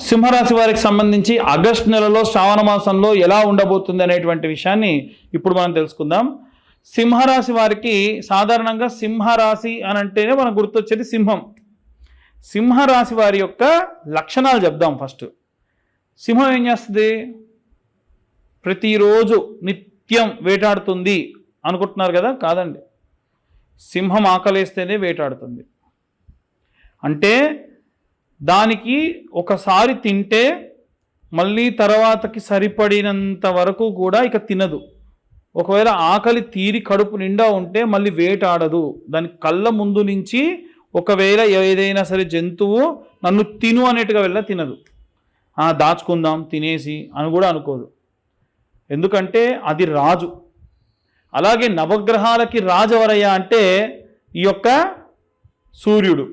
సింహరాశి వారికి సంబంధించి ఆగస్టు నెలలో శ్రావణ మాసంలో ఎలా ఉండబోతుంది అనేటువంటి విషయాన్ని ఇప్పుడు మనం తెలుసుకుందాం. సింహరాశి వారికి సాధారణంగా సింహరాశి అని అంటేనే మనకు గుర్తొచ్చేది సింహం. సింహరాశి వారి యొక్క లక్షణాలు చెప్దాం ఫస్ట్. సింహం ఏం చేస్తుంది? ప్రతిరోజు నిత్యం వేటాడుతుంది అనుకుంటున్నారు కదా? కాదండి. సింహం ఆకలేస్తేనే వేటాడుతుంది. అంటే దానికి ఒకసారి తింటే మళ్ళీ తర్వాతకి సరిపడినంత వరకు కూడా ఇక తినదు. ఒకవేళ ఆకలి తీరి కడుపు నిండా ఉంటే మళ్ళీ వేటాడదు. దాని కళ్ళ ముందు నుంచి ఒకవేళ ఏదైనా సరే జంతువు నన్ను తిను అనేట్టుగా వెళ్ళ తినదు. దాచుకుందాం తినేసి అని కూడా అనుకోదు. ఎందుకంటే అది రాజు. అలాగే నవగ్రహాలకి రాజు ఎవరయ్యా అంటే ఈ యొక్క సూర్యుడు.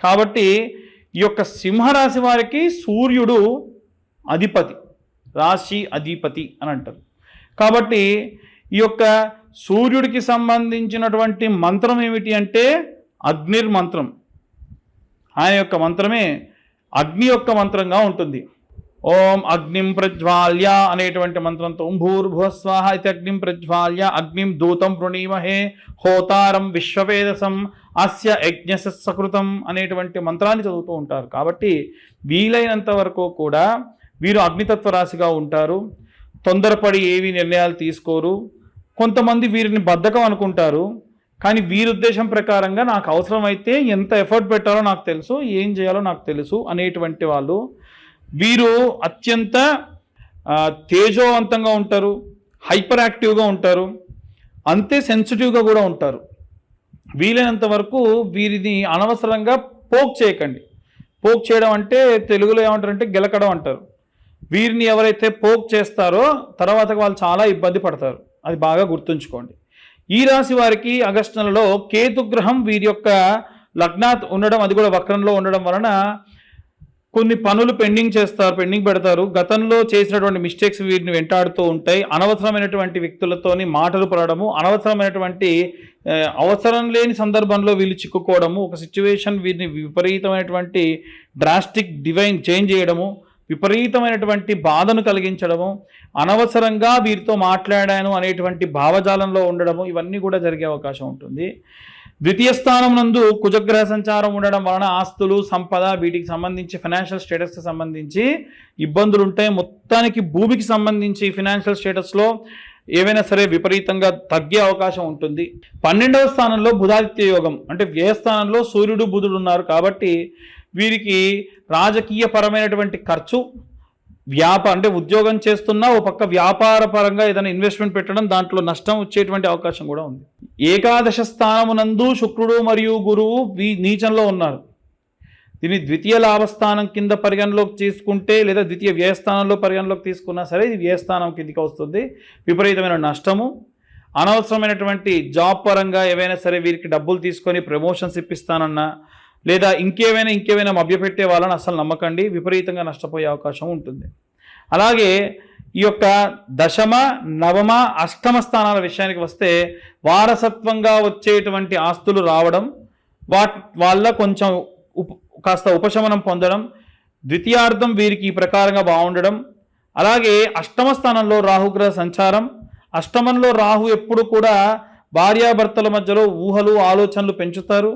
కాబట్టి ఈ యొక్క సింహరాశి వారికి సూర్యుడు అధిపతి రాశి అధిపతి అని అంటారు. కాబట్టి ఈ యొక్క సూర్యుడికి సంబంధించినటువంటి మంత్రం ఏమిటి అంటే అగ్నిర్ మంత్రం. ఆయన యొక్క మంత్రమే అగ్ని యొక్క మంత్రంగా ఉంటుంది. ఓం అగ్నిం ప్రజ్వాల్య అనేటువంటి మంత్రంతో భూర్భువస్వాహ ఇది అగ్నిం ప్రజ్వాల్య అగ్నిం దూతం వృణీమహే హోతారం విశ్వవేదసం అస్య యజ్ఞ సకృతం అనేటువంటి మంత్రాన్ని చదువుతూ ఉంటారు. కాబట్టి వీలైనంత వరకు కూడా వీరు అగ్నితత్వ రాశిగా ఉంటారు. తొందరపడి ఏవి నిర్ణయాలు తీసుకోరు. కొంతమంది వీరిని బద్ధకం అనుకుంటారు. కానీ వీరి ఉద్దేశం ప్రకారంగా నాకు అవసరమైతే ఎంత ఎఫర్ట్ పెట్టాలో నాకు తెలుసు ఏం చేయాలో నాకు తెలుసు అనేటువంటి వాళ్ళు. వీరు అత్యంత తేజోవంతంగా ఉంటారు. హైపర్ యాక్టివ్గా ఉంటారు. అంతే సెన్సిటివ్గా కూడా ఉంటారు. వీలైనంత వరకు వీరిని అనవసరంగా పోక్ చేయకండి. పోక్ చేయడం అంటే తెలుగులో ఏమంటారంటే గెలకడం అంటారు. వీరిని ఎవరైతే పోక్ చేస్తారో తర్వాత వాళ్ళు చాలా ఇబ్బంది పడతారు. అది బాగా గుర్తుంచుకోండి. ఈ రాశి వారికి ఆగస్టు నెలలో కేతుగ్రహం వీరి యొక్క లగ్నాత్ ఉండడం అది కూడా వక్రంలో ఉండడం వలన కొన్ని పనులు పెండింగ్ చేస్తారు పెండింగ్ పెడతారు. గతంలో చేసినటువంటి మిస్టేక్స్ వీరిని వెంటాడుతూ ఉంటాయి. అనవసరమైనటువంటి వ్యక్తులతోని మాటలు పడడము అనవసరమైనటువంటి అవసరం లేని సందర్భంలో వీళ్ళు చిక్కుకోవడము ఒక సిచ్యువేషన్ వీరిని విపరీతమైనటువంటి డ్రాస్టిక్ డివైన్ చేంజ్ చేయడము విపరీతమైనటువంటి బాధను కలిగించడము అనవసరంగా వీరితో మాట్లాడాను అనేటువంటి భావజాలంలో ఉండడము ఇవన్నీ కూడా జరిగే అవకాశం ఉంటుంది. ద్వితీయ స్థానం నందు కుజగ్రహ సంచారం ఉండడం వలన ఆస్తులు సంపద వీటికి సంబంధించి ఫైనాన్షియల్ స్టేటస్కి సంబంధించి ఇబ్బందులు ఉంటాయి మొత్తానికి భూమికి సంబంధించి ఫినాన్షియల్ స్టేటస్లో ఏవైనా సరే విపరీతంగా తగ్గే అవకాశం ఉంటుంది. పన్నెండవ స్థానంలో బుధాదిత్య యోగం. అంటే వ్యయ స్థానంలో సూర్యుడు బుధుడు ఉన్నారు కాబట్టి వీరికి రాజకీయ పరమైనటువంటి ఖర్చు వ్యాప అంటే ఉద్యోగం చేస్తున్నా ఓ పక్క వ్యాపార పరంగా ఏదైనా ఇన్వెస్ట్మెంట్ పెట్టడం దాంట్లో నష్టం వచ్చేటువంటి అవకాశం కూడా ఉంది. ఏకాదశ స్థానమునందు శుక్రుడు మరియు గురువు వీ నీచంలో ఉన్నారు. దీన్ని ద్వితీయ లాభస్థానం కింద పరిగణలోకి తీసుకుంటే లేదా ద్వితీయ వ్యయస్థానంలో పరిగణలోకి తీసుకున్నా సరే ఇది వ్యయస్థానం కిందికి వస్తుంది. విపరీతమైన నష్టము. అనవసరమైనటువంటి జాబ్ పరంగా ఏవైనా సరే వీరికి డబ్బులు తీసుకొని ప్రమోషన్స్ ఇప్పిస్తానన్నా లేదా ఇంకేమైనా ఇంకేమైనా మభ్యపెట్టే వాళ్ళని అసలు నమ్మకండి విపరీతంగా నష్టపోయే అవకాశం ఉంటుంది. అలాగే ఈ యొక్క దశమ నవమ అష్టమ స్థానాల విషయానికి వస్తే వారసత్వంగా వచ్చేటువంటి ఆస్తులు రావడం వాట్ వాళ్ళ కొంచెం ఉప కాస్త ఉపశమనం పొందడం ద్వితీయార్థం వీరికి ఈ ప్రకారంగా బాగుండడం అలాగే అష్టమ స్థానంలో రాహుగ్రహ సంచారం అష్టమంలో రాహు ఎప్పుడు కూడా భార్యాభర్తల మధ్యలో ఊహలు ఆలోచనలు పెంచుతారు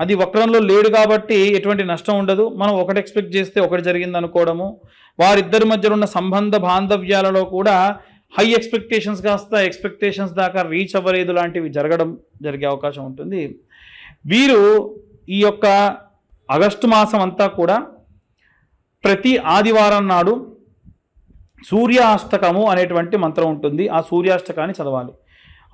అది వక్రంలో లేడు కాబట్టి ఎటువంటి నష్టం ఉండదు. మనం ఒకటి ఎక్స్పెక్ట్ చేస్తే ఒకటి జరిగింది అనుకోవడము. వారిద్దరి మధ్య ఉన్న సంబంధ బాంధవ్యాలలో కూడా హై ఎక్స్పెక్టేషన్స్ కాస్త ఎక్స్పెక్టేషన్స్ దాకా రీచ్ అవ్వలేదు లాంటివి జరగడం జరిగే అవకాశం ఉంటుంది. వీరు ఈ యొక్క ఆగస్టు మాసం అంతా కూడా ప్రతి ఆదివారం నాడు సూర్యాష్టకము అనేటువంటి మంత్రం ఉంటుంది. ఆ సూర్యాష్టకాన్ని చదవాలి.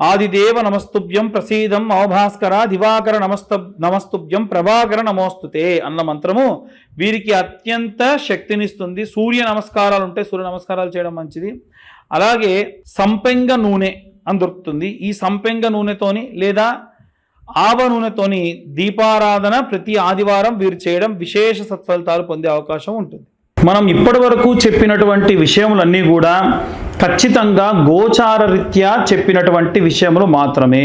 ఆదిదేవ నమస్తుభ్యం ప్రసీదం అవభాస్కర దివాకర నమస్త నమస్తుభ్యం ప్రభాకర నమోస్తుతే అన్న మంత్రము వీరికి అత్యంత శక్తినిస్తుంది. సూర్య నమస్కారాలు ఉంటే సూర్య నమస్కారాలు చేయడం మంచిది. అలాగే సంపెంగ నూనె అని దొరుకుతుంది ఈ సంపెంగ నూనెతోని లేదా ఆవ నూనెతోని దీపారాధన ప్రతి ఆదివారం వీరు చేయడం విశేష సత్ఫలితాలు పొందే అవకాశం ఉంటుంది. మనం ఇప్పటి వరకు చెప్పినటువంటి విషయములన్నీ కూడా ఖచ్చితంగా గోచార రీత్యా చెప్పినటువంటి విషయములు మాత్రమే.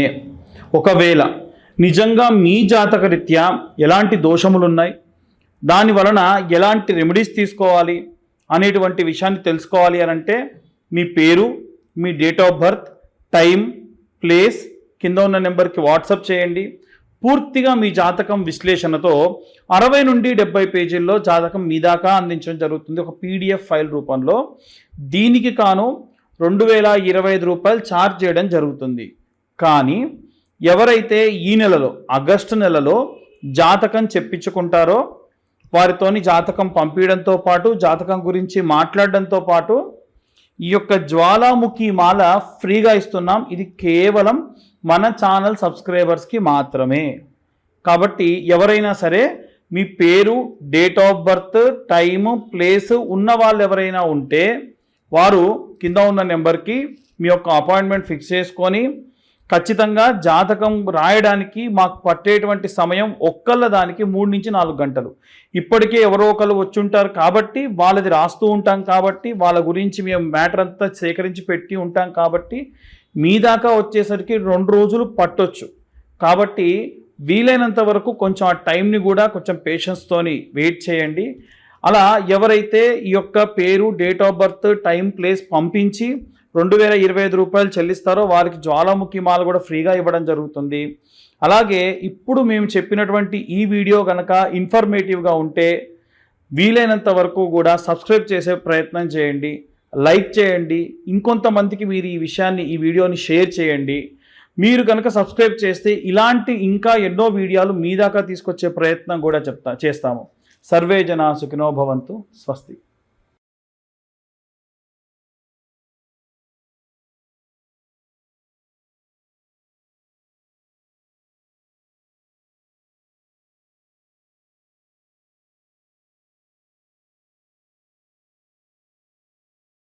ఒకవేళ నిజంగా మీ జాతక రీత్యా ఎలాంటి దోషములు ఉన్నాయి దాని వలన ఎలాంటి రెమెడీస్ తీసుకోవాలి? అనేటువంటి విషయాన్ని తెలుసుకోవాలి అని అంటే మీ పేరు మీ date of birth time place కింద ఉన్న నెంబర్కి వాట్సాప్ చేయండి. పూర్తిగా మీ జాతకం విశ్లేషణతో అరవై నుండి డెబ్బై పేజీల్లో జాతకం మీ దాకా అందించడం జరుగుతుంది. ఒక పీడిఎఫ్ ఫైల్ రూపంలో దీనికి కాను రెండు వేల ఇరవై ఐదు రూపాయలు ఛార్జ్ చేయడం జరుగుతుంది. కానీ ఎవరైతే ఈ నెలలో ఆగస్టు నెలలో జాతకం చెప్పించుకుంటారో వారితోని జాతకం పంపించడంతో పాటు జాతకం గురించి మాట్లాడడంతో పాటు ఈ యొక్క జ్వాలాముఖి మాల ఫ్రీగా ఇస్తున్నాం. ఇది కేవలం మన ఛానల్ సబ్స్క్రైబర్స్కి మాత్రమే. కాబట్టి ఎవరైనా సరే మీ పేరు date of birth time place ఉన్న వాళ్ళు ఎవరైనా ఉంటే వారు కింద ఉన్న నెంబర్కి మీ యొక్క అపాయింట్మెంట్ ఫిక్స్ చేసుకొని ఖచ్చితంగా జాతకం రాయడానికి మాకు పట్టేటువంటి సమయం ఒక్కళ్ళ దానికి మూడు నుంచి నాలుగు గంటలు. ఇప్పటికే ఎవరో ఒకరు వచ్చి ఉంటారు కాబట్టి వాళ్ళది రాస్తూ ఉంటాం కాబట్టి వాళ్ళ గురించి మేము మ్యాటర్ అంతా సేకరించి పెట్టి ఉంటాం కాబట్టి మీ దాకా వచ్చేసరికి రెండు రోజులు పట్టొచ్చు. కాబట్టి వీలైనంత వరకు కొంచెం ఆ టైంని కూడా కొంచెం పేషెన్స్తోని వెయిట్ చేయండి. అలా ఎవరైతే ఈ యొక్క పేరు date of birth time place పంపించి రెండు వేల ఇరవై ఐదు రూపాయలు చెల్లిస్తారో వారికి జ్వాలాముఖి మాల కూడా ఫ్రీగా ఇవ్వడం జరుగుతుంది. అలాగే ఇప్పుడు మేము చెప్పినటువంటి ఈ వీడియో కనుక ఇన్ఫర్మేటివ్గా ఉంటే వీలైనంత వరకు కూడా సబ్స్క్రైబ్ చేసే ప్రయత్నం చేయండి. లైక్ చేయండి. ఇంకొంతమందికి మీరు ఈ విషయాన్ని ఈ వీడియోని షేర్ చేయండి. మీరు కనుక సబ్స్క్రైబ్ చేస్తే ఇలాంటి ఇంకా ఎన్నో వీడియోలు మీ దాకా తీసుకొచ్చే ప్రయత్నం కూడా చెప్తా చేస్తాము. సర్వే జనా సుఖినో భవంతు. స్వస్తి.